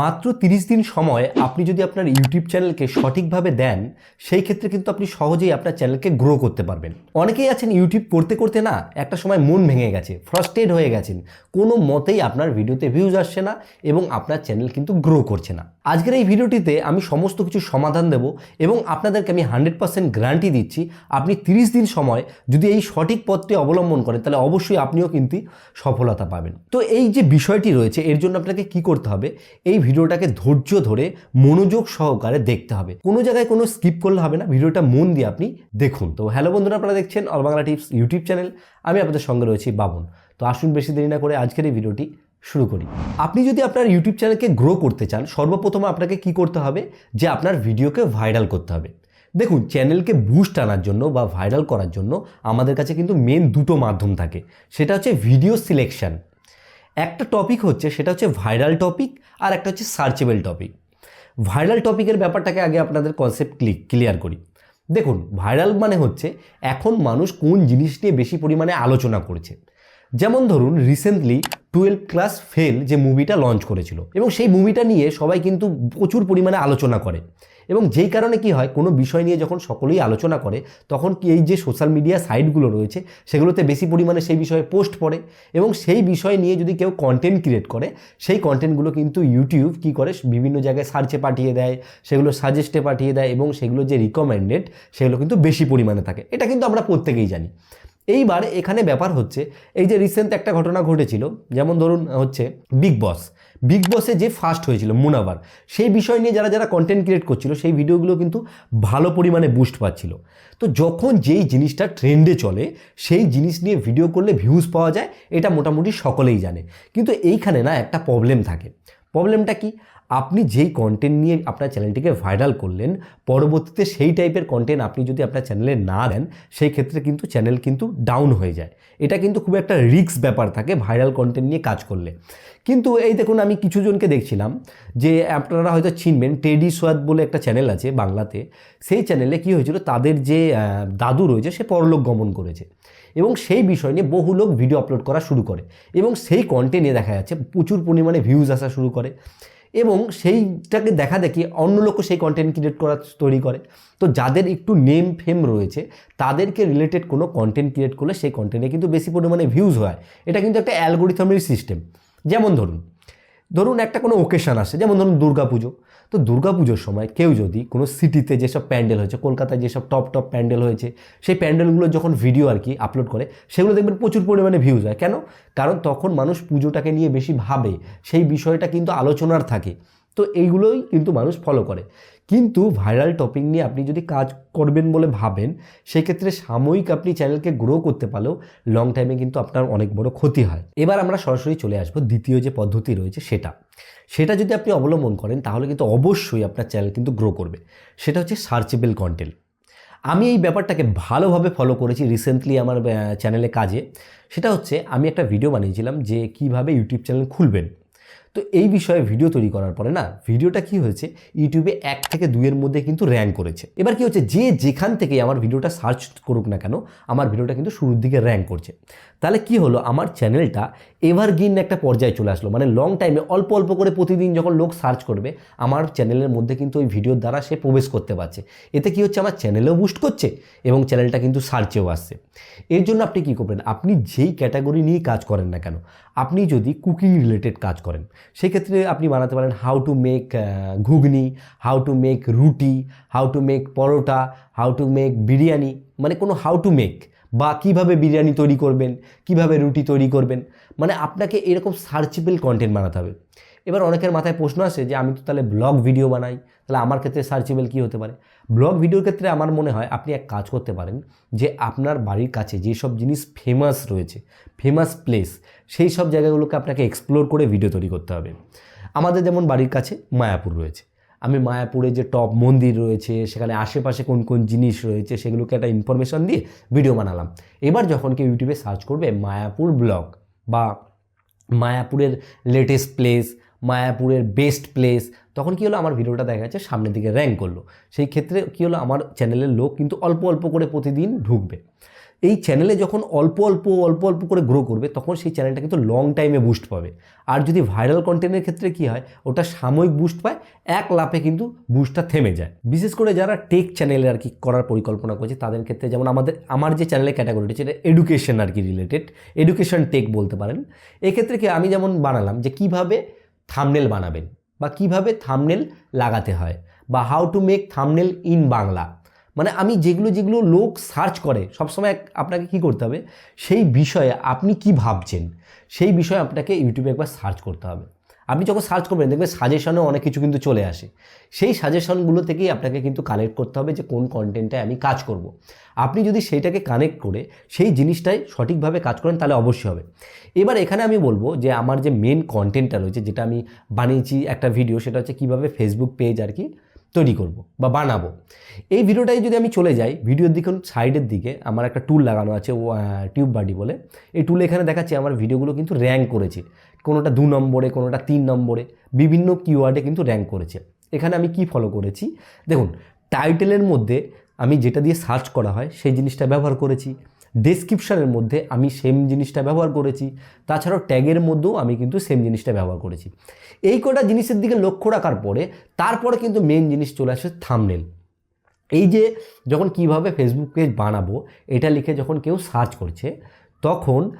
মাত্র তিরিশ দিন সময় আপনি যদি আপনার ইউটিউব চ্যানেলকে সঠিকভাবে দেন, সেই ক্ষেত্রে কিন্তু আপনি সহজেই আপনার চ্যানেলকে গ্রো করতে পারবেন। অনেকেই আছেন ইউটিউব করতে করতে না, একটা সময় মন ভেঙে গেছে ফ্রাস্ট্রেট হয়ে গেছেন। কোনো মতেই আপনার ভিডিওতে ভিউজ আসছে না এবং আপনার চ্যানেল কিন্তু গ্রো করছে না। আজকের এই ভিডিওটিতে আমি সমস্ত কিছু সমাধান দেব এবং আপনাদেরকে আমি হান্ড্রেড পার্সেন্ট গ্যারান্টি দিচ্ছি, আপনি তিরিশ দিন সময় যদি এই সঠিক পথটি অবলম্বন করেন, তাহলে অবশ্যই আপনিও কিন্তু সফলতা পাবেন। তো এই যে বিষয়টি রয়েছে, এর জন্য আপনাকে কি করতে হবে? এই ভিডিওটাকে ধৈর্য ধরে মনোযোগ সহকারে দেখতে হবে। কোনো জায়গায় কোনো স্কিপ করলে হবে না, ভিডিওটা মন দিয়ে আপনি দেখুন। তো হ্যালো বন্ধুরা, আপনারা দেখছেন all Bangla tips YouTube channel. আমি আপনাদের সঙ্গে রয়েছি বাবন তো আসুন বেশি দেরি না করে আজকের এই ভিডিওটি শুরু করি। আপনি যদি আপনার ইউটিউব চ্যানেলকে গ্রো করতে চান, সর্বপ্রথম আপনাকে কি করতে হবে? যে আপনার ভিডিওকে ভাইরাল করতে হবে। দেখুন, চ্যানেলকে বুস্ট আনার জন্য বা ভাইরাল করার জন্য আমাদের কাছে কিন্তু মেন দুটো মাধ্যম থাকে। সেটা হচ্ছে ভিডিও সিলেকশন একটা টপিক হচ্ছে, সেটা হচ্ছে ভাইরাল টপিক আর একটা হচ্ছে সার্চেবল টপিক ভাইরাল টপিকের ব্যাপারটাকে আগে আপনাদের কনসেপ্ট ক্লিক ক্লিয়ার করি। দেখুন ভাইরাল মানে হচ্ছে এখন মানুষ কোন জিনিস নিয়ে বেশি পরিমাণে আলোচনা করছে। যেমন ধরুন রিসেন্টলি টুয়েলভ ক্লাস ফেল যে মুভিটা লঞ্চ করেছিল এবং সেই মুভিটা নিয়ে সবাই কিন্তু প্রচুর পরিমাণে আলোচনা করে। এবং যেই কারণে কি হয়, কোনো বিষয় নিয়ে যখন সকলেই আলোচনা করে, তখন কি এই যে সোশ্যাল মিডিয়া সাইটগুলো রয়েছে, সেগুলোতে বেশি পরিমাণে সেই বিষয়ে পোস্ট পড়ে এবং সেই বিষয় নিয়ে যদি কেউ কন্টেন্ট ক্রিয়েট করে, সেই কন্টেন্টগুলো কিন্তু ইউটিউব কি করে, বিভিন্ন জায়গায় সার্চে পাঠিয়ে দেয়, সেগুলো সাজেস্টে পাঠিয়ে দেয় এবং সেগুলো যে রিকমেন্ডেড সেগুলো কিন্তু বেশি পরিমাণে থাকে। এটা কিন্তু আমরা প্রত্যেকেই জানি। এইবার এখানে ব্যাপার হচ্ছে, এই যে রিসেন্ট একটা ঘটনা ঘটেছিল, যেমন ধরুন হচ্ছে বিগ বস বিগ বসে যে ফার্স্ট হয়েছিল মুনাবার সেই বিষয় নিয়ে যারা যারা কন্টেন্ট ক্রিয়েট করছিল, সেই ভিডিওগুলো কিন্তু ভালো পরিমাণে বুস্ট পাচ্ছিল। তো যখন যেই জিনিসটা ট্রেন্ডে চলে, সেই জিনিস নিয়ে ভিডিও করলে ভিউজ পাওয়া যায়, এটা মোটামুটি সকলেই জানে। কিন্তু এইখানে না একটা প্রবলেম থাকে। প্রবলেমটা কি? আপনি যেই কন্টেন্ট নিয়ে আপনার চ্যানেলটিকে ভাইরাল করলেন, পরবর্তীতে সেই টাইপের কন্টেন্ট আপনি যদি আপনার চ্যানেলে না দেন, সেই ক্ষেত্রে কিন্তু চ্যানেল কিন্তু ডাউন হয়ে যায়। এটা কিন্তু খুব একটা রিস্ক ব্যাপার থাকে ভাইরাল কন্টেন্ট নিয়ে কাজ করলে। কিন্তু এই দেখুন, আমি কিছুজনকে দেখছিলাম যে আপনারা হয়তো চিনবেন টেডি সোয়াদ বলে একটা চ্যানেল আছে বাংলাতে। সেই চ্যানেলে কি হয়েছিল? তাদের যে দাদু রয়েছে, সে পরলোক গমন করেছে। এবং সেই বিষয় নিয়ে বহু লোক ভিডিও আপলোড করা শুরু করে। এবং সেই কন্টেন্টে দেখা যাচ্ছে, প্রচুর পরিমাণে ভিউজ আসা শুরু করে। এবং সেইটাকে দেখা দেখি অন্য লোকও সেই কন্টেন্ট ক্রিয়েট করা তৈরি করে। তো যাদের একটু নেম ফেম রয়েছে, তাদেরকে রিলেটেড কোনো কন্টেন্ট ক্রিয়েট করলে সেই কন্টেন্টে কিন্তু বেশি পরিমাণে ভিউজ হয়। এটা কিন্তু একটা অ্যালগোরিথমের সিস্টেম যেমন ধরুন ধরুন একটা কোনো ওকেশান আসে, যেমন ধরুন দুর্গা পুজো তো দুর্গা পুজোর সময় কেউ যদি কোনো সিটিতে যেসব প্যান্ডেল হয়েছে, কলকাতায় যেসব টপ টপ প্যান্ডেল হয়েছে, সেই প্যান্ডেলগুলো যখন ভিডিও আর কি আপলোড করে, সেগুলো দেখবেন প্রচুর পরিমাণে ভিউজ হয়। কেন? কারণ তখন মানুষ পুজোটাকে নিয়ে বেশি ভাবে, সেই বিষয়টা কিন্তু আলোচনার থাকে। তো এইগুলোই কিন্তু মানুষ ফলো করে। কিন্তু ভাইরাল টপিক নিয়ে আপনি যদি কাজ করবেন বলে ভাবেন, সেক্ষেত্রে সাময়িক আপনি চ্যানেলকে গ্রো করতে পারলেও লং টাইমে কিন্তু আপনার অনেক বড় ক্ষতি হয়। এবার আমরা সরাসরি চলে আসব দ্বিতীয় যে পদ্ধতি রয়েছে সেটা। সেটা যদি আপনি অবলম্বন করেন, তাহলে কিন্তু অবশ্যই আপনার চ্যানেল কিন্তু গ্রো করবে। সেটা হচ্ছে সার্চেবল কন্টেন্ট আমি এই ব্যাপারটাকে ভালোভাবে ফলো করেছি রিসেন্টলি আমার চ্যানেলে কাজে। সেটা হচ্ছে আমি একটা ভিডিও বানিয়েছিলাম যে কীভাবে ইউটিউব চ্যানেল খুলবেন। তো এই বিষয়ে ভিডিও তৈরি করার পরে না ভিডিওটা কি হয়েছে? ইউটিউবে এক থেকে দুইয়ের মধ্যে কিন্তু র্যাঙ্ক করেছে। এবার কি হচ্ছে? যে যেখান থেকে আমার ভিডিওটা সার্চ করুক না কেন, আমার ভিডিওটা কিন্তু শুরুর দিকে র্যাঙ্ক করছে। তাহলে কি হলো? আমার চ্যানেলটা এভারগ্রিন একটা পর্যায়ে চলে আসলো। মানে লং টাইমে অল্প অল্প করে প্রতিদিন যখন লোক সার্চ করবে, আমার চ্যানেলের মধ্যে কিন্তু ওই ভিডিওর দ্বারা সে প্রবেশ করতে পারছে। এতে কি হচ্ছে? আমার চ্যানেলেও বুস্ট করছে এবং চ্যানেলটা কিন্তু সার্চেও আসছে। এর জন্য আপনি কি করবেন? আপনি যেই ক্যাটাগরি নিয়ে কাজ করেন না কেন, আপনি যদি কুকিং রিলেটেড কাজ করেন সেই ক্ষেত্রে আপনি বানাতে পারেন how to make ghugni how to make roti how to make paratha how to make biryani মানে কোনো হাউ টু মেক বা কীভাবে বিরিয়ানি তৈরি করবেন, কীভাবে রুটি তৈরি করবেন মানে আপনাকে এরকম সার্চেবল কন্টেন্ট বানাতে হবে। এবার অনেকের মাথায় প্রশ্ন আসে যে আমি তো তাহলে ব্লগ ভিডিও বানাই তাহলে আমার ক্ষেত্রে সার্চেবল কী হতে পারে? ব্লগ ভিডিওর ক্ষেত্রে আমার মনে হয় আপনি এক কাজ করতে পারেন যে আপনার বাড়ির কাছে যেসব জিনিস ফেমাস রয়েছে ফেমাস প্লেস সেই সব জায়গাগুলোকে আপনাকে এক্সপ্লোর করে ভিডিও তৈরি করতে হবে। আমাদের যেমন বাড়ির কাছে মায়াপুর রয়েছে। আমি মায়াপুরে যে টপ মন্দির রয়েছে, সেখানে আশেপাশে কোন কোন জিনিস রয়েছে, সেগুলোকে একটা ইনফরমেশন দিয়ে ভিডিও বানালাম। এবার যখন কেউ ইউটিউবে সার্চ করবে মায়াপুর ব্লগ বা মায়াপুরের লেটেস্ট প্লেস মায়াপুরের বেস্ট প্লেস তখন কী হলো? আমার ভিডিওটা দেখা যাচ্ছে, সামনের দিকে র্যাঙ্ক করল। সেই ক্ষেত্রে কী হলো? আমার চ্যানেলের লোক কিন্তু অল্প অল্প করে প্রতিদিন ঢুকবে। এই চ্যানেলে যখন অল্প অল্প অল্প অল্প করে গ্রো করবে, তখন সেই চ্যানেলটা কিন্তু লং টাইমে বুস্ট পাবে। আর যদি ভাইরাল কন্টেন্টের ক্ষেত্রে কি হয়? ওটা সাময়িক বুস্ট পায়, এক লাফে কিন্তু বুস্টটা থেমে যায়। বিশেষ করে যারা টেক চ্যানেলে আর কি করার পরিকল্পনা করছে, তাদের ক্ষেত্রে যেমন আমাদের, আমার যে চ্যানেলের ক্যাটাগরিটা সেটা এডুকেশন আর কি রিলেটেড এডুকেশন টেক বলতে পারেন। এক্ষেত্রে কি আমি যেমন বানালাম যে কীভাবে থামনেল বানাবেন বা কীভাবে থামনেল লাগাতে হয় বা how to make thumbnail in Bangla. মানে আমি যেগুলো যেগুলো লোক সার্চ করে, সবসময় আপনাকে কি করতে হবে? সেই বিষয়ে আপনি কি ভাবছেন? সেই বিষয়ে আপনাকে ইউটিউবে একবার সার্চ করতে হবে। আপনি যখন সার্চ করবেন, দেখবেন সাজেশনে অনেক কিছু কিন্তু চলে আসে। সেই সাজেশনগুলো থেকেই আপনাকে কিন্তু কালেক্ট করতে হবে যে কোন কন্টেন্টে আমি কাজ করব। আপনি যদি সেইটাকে কানেক্ট করে সেই জিনিসটাই সঠিকভাবে কাজ করেন, তাহলে অবশ্যই হবে। এবার এখানে আমি বলব যে আমার যে মেন কন্টেন্টটা রয়েছে, যেটা আমি বানিয়েছি একটা ভিডিও সেটা হচ্ছে কীভাবে ফেসবুক পেজ আর কি তৈরি করব বা বানাবো। এই ভিডিওটাই যদি আমি চলে যাই ভিডিওর দিকে সাইডের দিকে আমার একটা টুল লাগানো আছে টিউব বাডি বলে। এই টুল এখানে দেখাচ্ছে, আমার ভিডিওগুলো কিন্তু র্যাঙ্ক করেছে। কোনোটা দু নম্বরে, কোনোটা তিন নম্বরে, বিভিন্ন কিওয়ার্ডে কিন্তু র্যাঙ্ক করেছে। এখানে আমি কি ফলো করেছি? দেখুন টাইটেলের মধ্যে আমি যেটা দিয়ে সার্চ করা হয়, সেই জিনিসটা ব্যবহার করেছি। ডেসক্রিপশানের মধ্যে আমি সেম জিনিসটা ব্যবহার করেছি। তাছাড়াও ট্যাগের মধ্যেও আমি কিন্তু সেম জিনিসটা ব্যবহার করেছি। এই কটা জিনিসের দিকে লক্ষ্য রাখার পরে, তারপরে কিন্তু মেন জিনিস চলে আসে থামনেল এই যে যখন কীভাবে ফেসবুক পেজ বানাবো, এটা লিখে যখন কেউ সার্চ করছে, তখন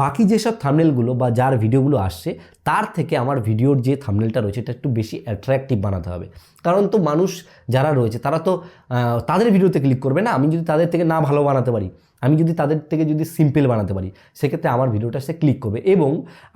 বাকি যেসব থামনেলগুলো বা যার ভিডিওগুলো আসছে, তার থেকে আমার ভিডিওর যে থামনেলটা রয়েছে, এটা একটু বেশি অ্যাট্রাকটিভ বানাতে হবে। কারণ তো মানুষ যারা রয়েছে, তারা তো তাদের ভিডিওতে ক্লিক করবে না। আমি যদি তাদের থেকে না ভালো বানাতে পারি, আমি যদি তাদের থেকে যদি সিম্পল বানাতে পারি, সেক্ষেত্রে আমার ভিডিওটা সে ক্লিক করবে। এবং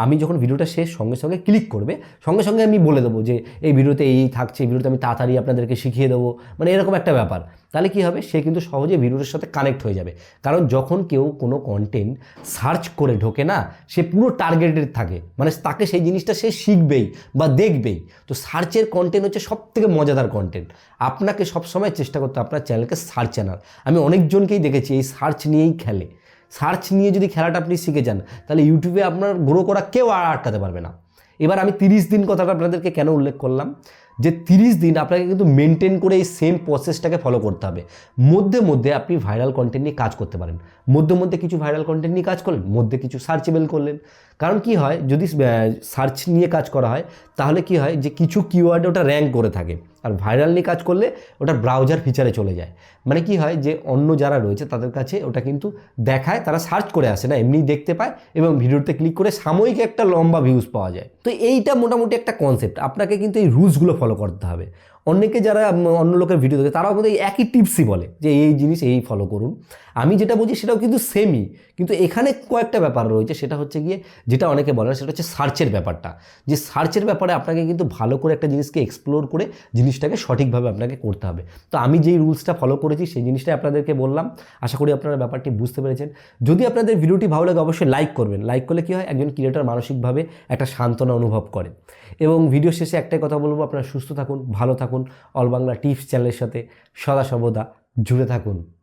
আমি যখন ভিডিওটা শেষ সঙ্গে সঙ্গে ক্লিক করবে, সঙ্গে সঙ্গে আমি বলে দেবো যে, এই ভিডিওতে এই থাকছে, এই ভিডিওতে আমি তাড়াতাড়ি আপনাদেরকে শিখিয়ে দেবো। মানে এরকম একটা ব্যাপার। তাহলে কী হবে? সে কিন্তু সহজে ভিডিওটার সাথে কানেক্ট হয়ে যাবে। কারণ যখন কেউ কোনো কন্টেন্ট সার্চ করে ঢোকে না, সে পুরো টার্গেটেড থাকে। মানে তাকে সেই জিনিসটা সে শিখবেই বা দেখবেই। তো সার্চের কন্টেন্ট হচ্ছে সব থেকে মজাদার কন্টেন্ট আপনাকে সবসময় চেষ্টা করতে আপনার চ্যানেলকে সার্চ চ্যানেল আমি অনেকজনকেই দেখেছি এই সার্চ নিয়েই খেলে। সার্চ নিয়ে যদি খেলাটা আপনি শিখে যান, তাহলে ইউটিউবে আপনার গ্রো করা কেউ আর আটকাতে পারবে না। এবার আমি তিরিশ দিন কথাটা আপনাদেরকে কেন উল্লেখ করলাম? যে তিরিশ দিন আপনাকে কিন্তু মেনটেন করে এই সেম প্রসেসটাকে ফলো করতে হবে। মধ্যে মধ্যে আপনি ভাইরাল কন্টেন্ট নিয়ে কাজ করতে পারেন। মধ্যে মধ্যে কিছু ভাইরাল কন্টেন্ট নিয়ে কাজ করলেন, মধ্যে কিছু সার্চেবেল করলেন। কারণ কি হয়, যদি সার্চ নিয়ে কাজ করা হয়, তাহলে কি হয় যে কিছু কিওয়ার্ডে ওটা র্যাঙ্ক করে থাকে। আর ভাইরাল নিয়ে কাজ করলে ওটা ব্রাউজার ফিচারে চলে যায়। মানে কি হয় যে, অন্য যারা রয়েছে তাদের কাছে ওটা কিন্তু দেখায়, তারা সার্চ করে আসে না এমনি দেখতে পায় এবং ভিডিওতে ক্লিক করে সাময়িক একটা লম্বা ভিউজ পাওয়া যায়। তো এইটা মোটামুটি একটা কনসেপ্ট আপনাকে কিন্তু এই রুলসগুলো ফলো করতে হবে। অনেকে যারা অন্য লোকের ভিডিও দেখে, তারাও কিন্তু একই টিপসই বলে যে এই জিনিস এই ফলো করুন। আমি যেটা বলছি সেটাও কিন্তু সেমই কিন্তু এখানে কয়েকটা ব্যাপার রয়েছে, সেটা হচ্ছে গিয়ে যেটা অনেকে বলে না, সেটা হচ্ছে সার্চের ব্যাপারটা। যে সার্চের ব্যাপারে আপনাকে কিন্তু ভালো করে একটা জিনিসকে এক্সপ্লোর করে জিনিসটাকে সঠিকভাবে আপনাকে করতে হবে। তো আমি যেই রুলসটা ফলো করেছি, সেই জিনিসটাই আপনাদেরকে বললাম। আশা করি আপনারা ব্যাপারটি বুঝতে পেরেছেন। যদি আপনাদের ভিডিওটি ভালো লাগে, অবশ্যই লাইক করবেন। লাইক করলে কী হয়? একজন ক্রিয়েটার মানসিকভাবে একটা সান্ত্বনা অনুভব করে। এবং ভিডিও শেষে একটাই কথা বলব, আপনারা সুস্থ থাকুন, ভালো থাকুন। অল বাংলা টিপস চ্যানেলের সাথে সদা সর্বদা জুড়ে থাকুন।